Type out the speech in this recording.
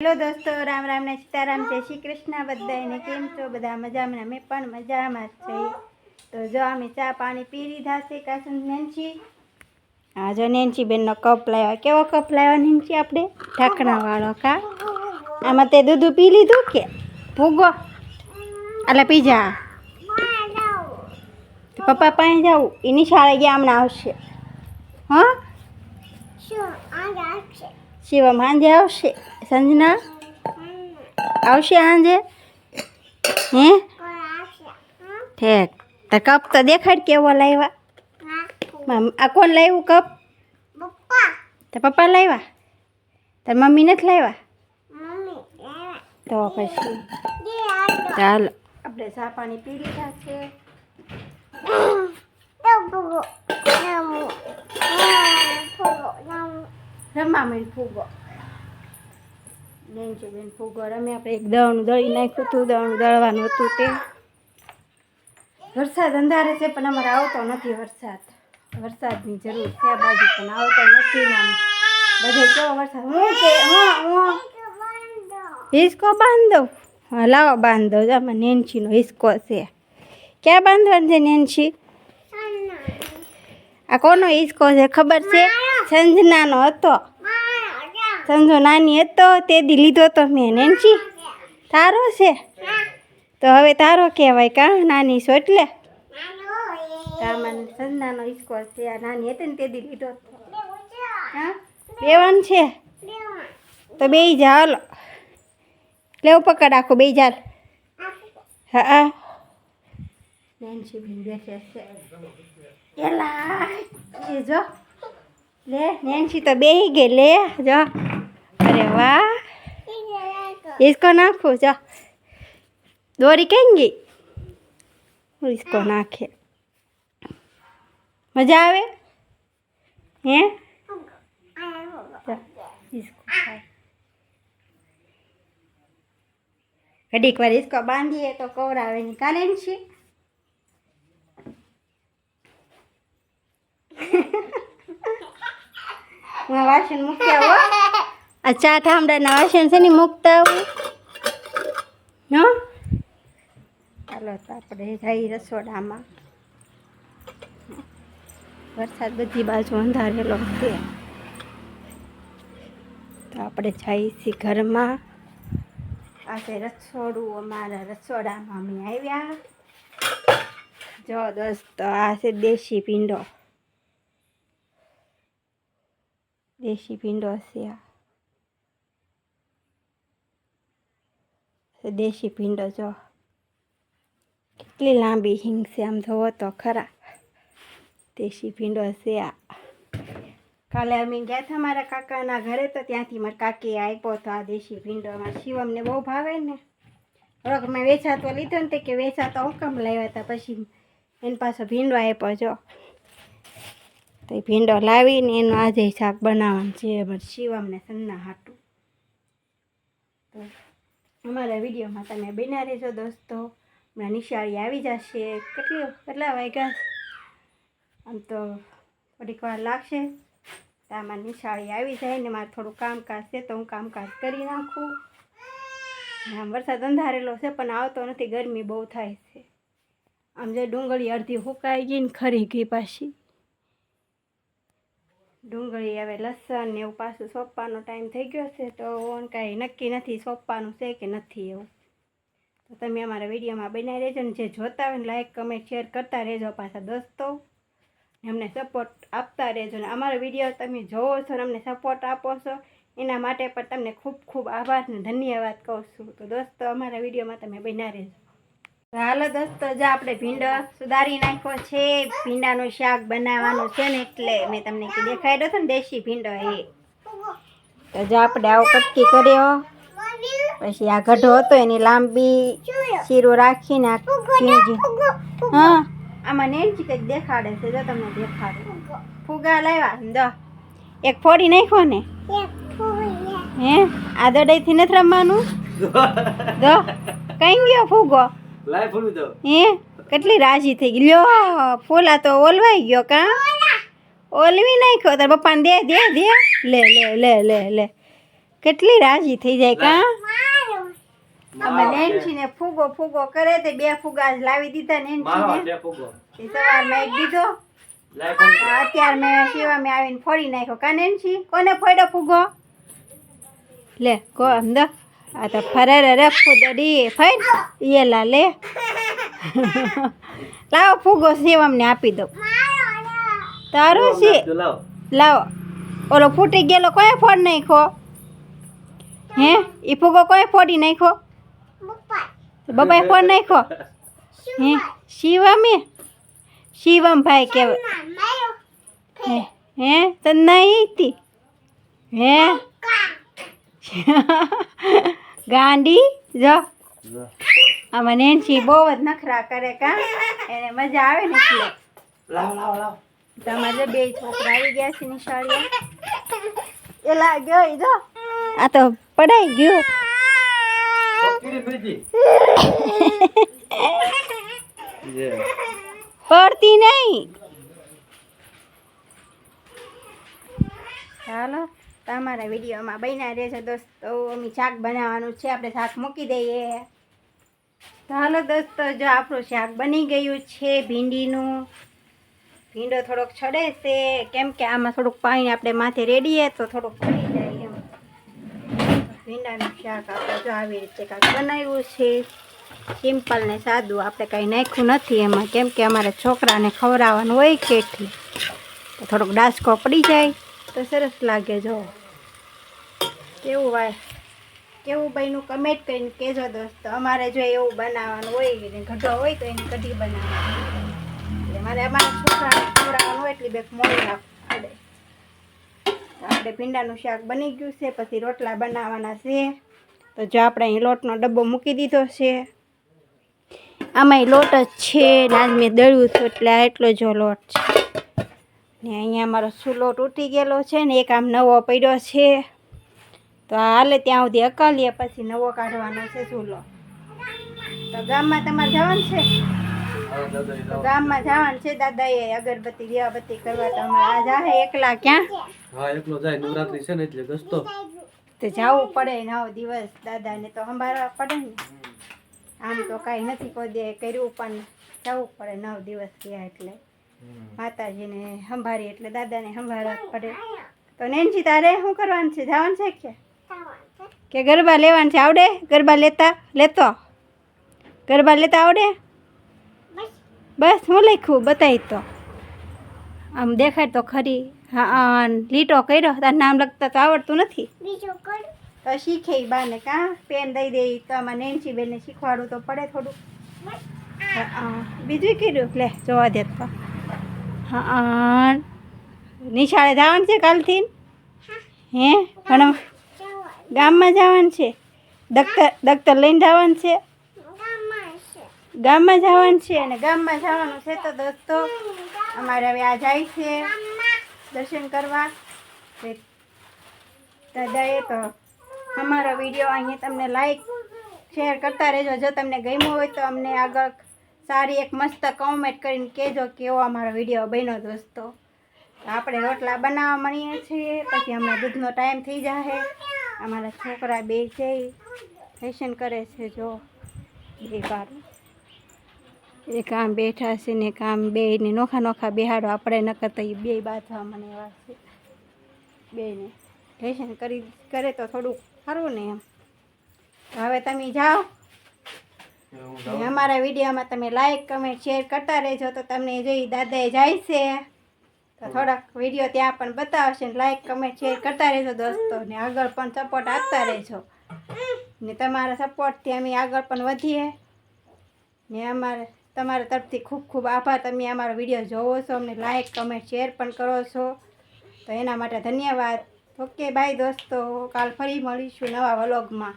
Hello દોસ્તો રામ રામ ને સીતારામ જય શ્રી કૃષ્ણ બધાને કેમ છો? બધા મજામાં અમે પણ મજામાં જ છીએ. તો જો અમે ચા પાણી પી લીધા છે કાસન નેન્સી. હા જો નેન્સી બેનનો કપ લાવ્યા. કેવો કપ લાવ્યા નેન્સી આપણે? ઢાંકણાવાળો કા? આમાં તે દૂધ પી લીધું કે? ભૂગો. એટલે પી જા. પપ્પા પાસે જાઉં. એની શાળે ગયા હમણાં આવશે. હા? શિવમ હાંજે આવશે. સંજના? આવશે સાંજે? હે? ઠેક. તો કપ તો દેખાડ કેવો લાવ્યા આ કોણ લાવ્યું કપ? તો પપ્પા લાવ્યા તાર મમ્મી નથી લાવ્યા તો પછી. ચાલો. આપણે ચા પાણી પી લીધા છે. રમવા માંડ ફૂગો બેન યુ બેન ખૂબ રમે આપણે એક દળનું દળી નાખ્યું હતું દળનું દળવાનું હતું તે. વરસાદ અંધારે છે પણ અમારે આવતો નથી વરસાદ. વરસાદની જરૂર છે આ બાજુ પણ આવતો નથી ને આમ. બધે કેવો વરસાદ? હું કે હા હું. હિસકો બાંધો. હા લાવો બાંધો. આમાં નેનશીનો હિસકો છે. ક્યાં બાંધવાનું છે નેનશી? આ કોનો હિસકો છે? ખબર છે? સંજનાનો હતો. સંજો નાની હતો તે દી લીધો તો મેં નેન્સી તારો છે? તો હવે તારો કહેવાય કા નાની છો એટલે? સંજનાનો હિસકો છે આ નાની હતી ને તે દી લીધો હા? બેવાન છે? તો બે જા હાલો. લેવું પકડ આખું બે જાલ હા નેન્સી બેન બેઠે છે. એલા. જો. લે નેન્સી તો બેહી ગઈ લે જો. અરે વાહ इसको નાખું જો દોરી કેમ ગઈ હું इसको નાખે મજા આવે હે જો, इसको ખાય. ઘડીક વાર इसको બાંધીએ તો કવરાવે નહીં કાલે છે હું આ વાસણ મૂકી આવું હો. આ ચા ઠામડાના વાસણ છે ને મૂકતા આવું. હો? ચાલો તો આપણે જઈ રસોડામાં. વરસાદ બધી બાજુ અંધારેલો છે. તો આપણે જઈએ છીએ ઘરમાં. આજે રસોડું અમારા રસોડામાં અમે આવ્યા. જો દોસ્તો આ છે દેશી પિંડો દેશી પિંડો છે આ. દેશી ભીંડો જો. કેટલી લાંબી હિંગ છે આમ જોવો તો ખરા. દેશી ભીંડો છે આ. કાલે અમે ગયા હતા મારા કાકાના ઘરે તો ત્યાંથી મારા કાકીએ આપ્યો હતો આ દેશી ભીંડો અમારા શિવમને બહુ ભાવે ને. હવે મેં વેચાતો લીધો ને તે કે વેચાતો હું કામ લાવ્યા હતા પછી એની પાછો ભીંડો આપ્યો જો. તો એ ભીંડો લાવીને એનું આજે શાક બનાવવાનું છે. અમારે શિવમને સન્ના હાટું. તો અમારા વિડીયોમાં તમે બન્યા રહેજો દોસ્તો. હમણાં નિશાળી આવી જશે. કેટલી કેટલા વાગ્યા? આમ તો થોડીક વાર લાગશે. તો આમાં નિશાળી આવી જાય ને મારે થોડું કામકાજ છે તો હું કામકાજ કરી નાખું. આમ વરસાદ અંધારેલો છે પણ આવતો નથી, ગરમી બહુ થાય છે. આમ જે ડુંગળી અડધી હુકાઈ ગઈ ને ખરી ગઈ પાછી. ડુંગળી હવે લસણ ને એવું પાછું સોંપવાનો ટાઈમ થઈ ગયો છે, તો કાંઈ નક્કી નથી સોંપવાનું છે કે નથી એવું. તો તમે અમારા વિડીયોમાં બનાવી રહેજો ને જે જોતા હોય ને લાઇક કમેન્ટ શેર કરતા રહેજો પાછા દોસ્તો. અમને સપોર્ટ આપતા રહેજો ને અમારો વીડિયો તમે જોવો છો ને અમને સપોર્ટ આપો છો, એના માટે પણ તમને ખૂબ ખૂબ આભાર ને ધન્યવાદ કહું છું. તો દોસ્તો, અમારા વિડીયોમાં તમે બન્યા રહેજો. હાલો દોસ્તો જો આપણે ભીંડો સુધારી નાખ્યો છે. ભીંડાનું શાક બનાવવાનું છે ને એટલે મેં તમને દેખાડ્યો હતો ને દેશી ભીંડો એ. તો જો આપણે આવો કટકી કર્યો. પછી આ ગઢો હતો એની લાંબી શીરો રાખીને હા આમાં નેનજી કંઈક દેખાડે છે જો તમને દેખાડે. ફુગા લાવ્યા જો એક ફોડી નાખ્યો ને. હે આ દડાઈથી નથી રમવાનું? જો કઈ ગયો ફુગો? લાય ફૂલ દો હે? કેટલી રાજી થઈ ગઈ. લ્યો ફૂલા તો ઓલવાઈ ગયો કા? ઓલવી નાખ્યો તાર પપ્પાને દે દે દે. લે લે લે લે લે. કેટલી રાજી થઈ જાય કા? અમે નેન્સીને ફૂગો ફૂગો કરે તે બે ફુગા જ લાવી દીધા મેં એ સવારમાં એક દીધો. લાય મેં. અત્યારે મેં આવીને ફોડી નાખ્યો. કા નેન્સી કોને ફોડ્યો ફૂગો? લે કો અમદા આ તો ફરે રે ફૂદડી ફાઈન યેલા લે લાવો ફૂગો શિવમને આપી દઉં. તારો છે લાવ. લાવો. ઓલો ફૂટી ગયેલો કોઈ ફોડ નાખ્યો? હે? એ ફૂગો કોઈ ફોડી નાખ્યો? બબાએ ફોડ નાખ્યો? હે? શિવમે? શિવમ ભાઈ કેવા હે? હે? તો નહીં હતી હે? ગાંડી જો. જો. મને છી બહુ જ નખરા કરે કા? એને મજા આવે ને એટલે. લાવ લાવ લાવ. તમારે બે છોકરા આવી ગયા છે નિશાળીએ એલા ગયો ઈ જો. આ તો પડાઈ ગયો. પડતી નહીં. ચાલો તમારા વિડીયોમાં બન્યા રહેશે દોસ્તો. અમે શાક બનાવવાનું છે, આપણે શાક મૂકી દઈએ. તો હાલો દોસ્તો, જો આપણું શાક બની ગયું છે ભીંડીનું. ભીંડો થોડોક છડે છે. કેમ કે આમાં થોડુંક પાણી આપણે માથે રેડીએ તો થોડુંક પડી જાય એમ. ભીંડાનું શાક આપણે જો આવી રીતે કાંઈક બનાવ્યું છે. સિમ્પલ ને સાદું આપણે કાંઈ નાખ્યું નથી એમાં. કેમ કે અમારે છોકરાને ખવડાવવાનું હોય કેટલી તો થોડોક ડાસકો પડી જાય. તો સરસ લાગે જો. કેવું વાય કેવું ભાઈનું કમેન્ટ કરીને કહેજો દોસ્તો. અમારે જો એવું બનાવવાનું હોય ને ગઢો હોય તો એની કઢી બનાવવાની. એટલે મારે અમારા છોકરાને ખવડાવવાનું હોય એટલી બેક મોડી નાખવું આપણે. ભીંડાનું શાક બની ગયું છે, પછી રોટલા બનાવવાના છે. તો જો આપણે અહીં લોટનો ડબ્બો મૂકી દીધો છે. આમાં લોટ જ છે ને આજ મેં દળ્યું છું એટલે એટલો જો લોટ છે. ને અહીંયા મારો સુલો તૂટી ગયેલો છે ને એક આમ નવો પડ્યો છે. તો હાલે ત્યાં સુધી અકાલીએ પછી નવો કાઢવાનો છે ચૂલો તો ગામમાં તમારે જવાનું છે? દાદા. ગામમાં જવાનું છે? દાદાએ અગરબત્તી દીવાબત્તી કરવા તો અમારે આ જાહે એકલા ક્યાં? હા એકલો જાય. નવરાત્રી છે ને એટલે ગસતો તો જવું પડે નવ દિવસ. દાદાને તો સંભાળવા પડે ને. આમ તો કાંઈ નથી કોઈ દે કર્યું પણ જવું પડે નવ દિવસ ગયા એટલે. માતાજીને સંભાળી એટલે દાદાને સંભાળવા પડે. તો નેનજી તારે શું કરવાનું છે? જવાનું છે કે કે ગરબા લેવાનું છે આવડે? ગરબા લેતા લેતો? ગરબા લેતા આવડે? બસ હું લખ્યું બતાવી તો. આમ દેખાય તો ખરી. હા લીટો કર્યો તાર નામ લખતા તો આવડતું નથી. તો શીખે બાને કાં પેન દઈ દે તો આમાં નેન્સી બેનને શીખવાડવું તો પડે થોડું. બીજું કર્યું? લે જોવા દે તો. હા નિશાળે જવાનું છે કાલથી? હે. પણ ગામમાં જવાનું છે? દક્તર દક્તર લઈને જવાનું છે? ગામમાં જવાનું છે અને ગામમાં જવાનું છે તો દોસ્તો, અમારે હવે આ જાય છે દર્શન કરવા. દાદાએ તો અમારો વીડિયો અહીંયા તમને લાઈક શેર કરતા રહેજો. જો તમને ગમ્યો હોય તો અમને આગળ સારી એક મસ્ત કોમેન્ટ કરીને કહેજો કેવો અમારો વીડિયો બન્યો દોસ્તો. આપણે રોટલા બનાવવા મળીએ છીએ, પછી હમણાં દૂધનો ટાઈમ થઈ જશે અમારા છોકરા બે છે ફેશન કરે છે, જો. બે બાર. એ કામ બેઠા છે ને કામ બે ને નોખા નોખા બેહાડો આપણે ન કરતા એ બે બાથવા મને એવા છે. બેને ફેશન કરી, કરે તો થોડુંક સારું ને એમ. હવે તમે જાઓ. અમારા વિડીયોમાં તમે લાઈક કમેન્ટ શેર કરતા રહેજો, તો તમને જોઈ દાદાએ જાય છે તો થોડાક વીડિયો ત્યાં પણ બતાવશે લાઈક કમેન્ટ શેર કરતા રહેજો દોસ્તો. ને આગળ પણ સપોર્ટ આપતા રહેજો. ને તમારા સપોર્ટથી અમે આગળ પણ વધીએ. ને અમારે, તમારા તરફથી ખૂબ ખૂબ આભાર. તમે અમારો વીડિયો જોવો છો, અમને લાઈક કમેન્ટ શેર પણ કરો છો. તો એના માટે ધન્યવાદ. ઓકે બાય દોસ્તો. કાલ ફરી મળીશું નવા વ્લોગમાં